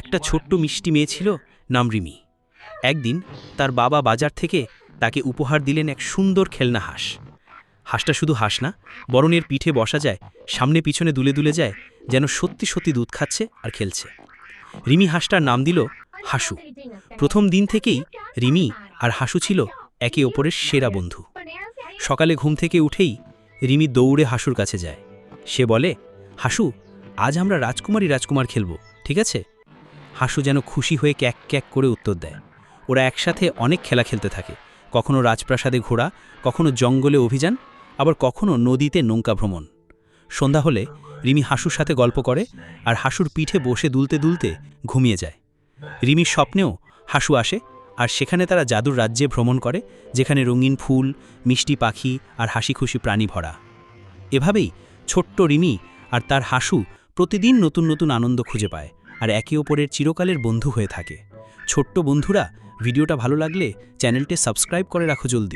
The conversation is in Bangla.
একটা ছোট্ট মিষ্টি মেয়ে ছিল, নাম রিমি। একদিন তার বাবা বাজার থেকে তাকে উপহার দিলেন এক সুন্দর খেলনা হাঁস। হাঁসটা শুধু হাঁস না, বরণের পিঠে বসা যায়, সামনে পিছনে দুলে দুলে যায়, যেন সত্যি সত্যি দুধ খাচ্ছে আর খেলছে। রিমি হাঁসটার নাম দিল হাসু। প্রথম দিন থেকেই রিমি আর হাসু ছিল একে অপরের সেরা বন্ধু। সকালে ঘুম থেকে উঠেই রিমি দৌড়ে হাসুর কাছে যায়। সে বলে, হাসু, আজ আমরা রাজকুমারী রাজকুমার খেলব, ঠিক আছে? হাসু যেন খুশি হয়ে ক্যাক ক্যাক করে উত্তর দেয়। ওরা একসাথে অনেক খেলা খেলতে থাকে। কখনো রাজপ্রাসাদে ঘোরা কখনো জঙ্গলে অভিযান, আবার কখনো নদীতে নৌকা ভ্রমণ। সন্ধ্যা হলে রিমি হাসুর সাথে গল্প করে আর হাসুর পিঠে বসে দুলতে দুলতে ঘুমিয়ে যায়। রিমির স্বপ্নেও হাসু আসে আর সেখানে তারা জাদুর রাজ্যে ভ্রমণ করে, যেখানে রঙিন ফুল, মিষ্টি পাখি আর হাসি খুশি প্রাণী ভরা। এভাবেই ছোট্ট রিমি আর তার হাসু প্রতিদিন নতুন নতুন আনন্দ খুঁজে পায়। আর একে অপরের চিরকালের বন্ধু হয়ে থাকে। ছোট্ট বন্ধুরা, ভিডিওটা ভালো লাগলে চ্যানেলটি সাবস্ক্রাইব করে রাখো জলদি।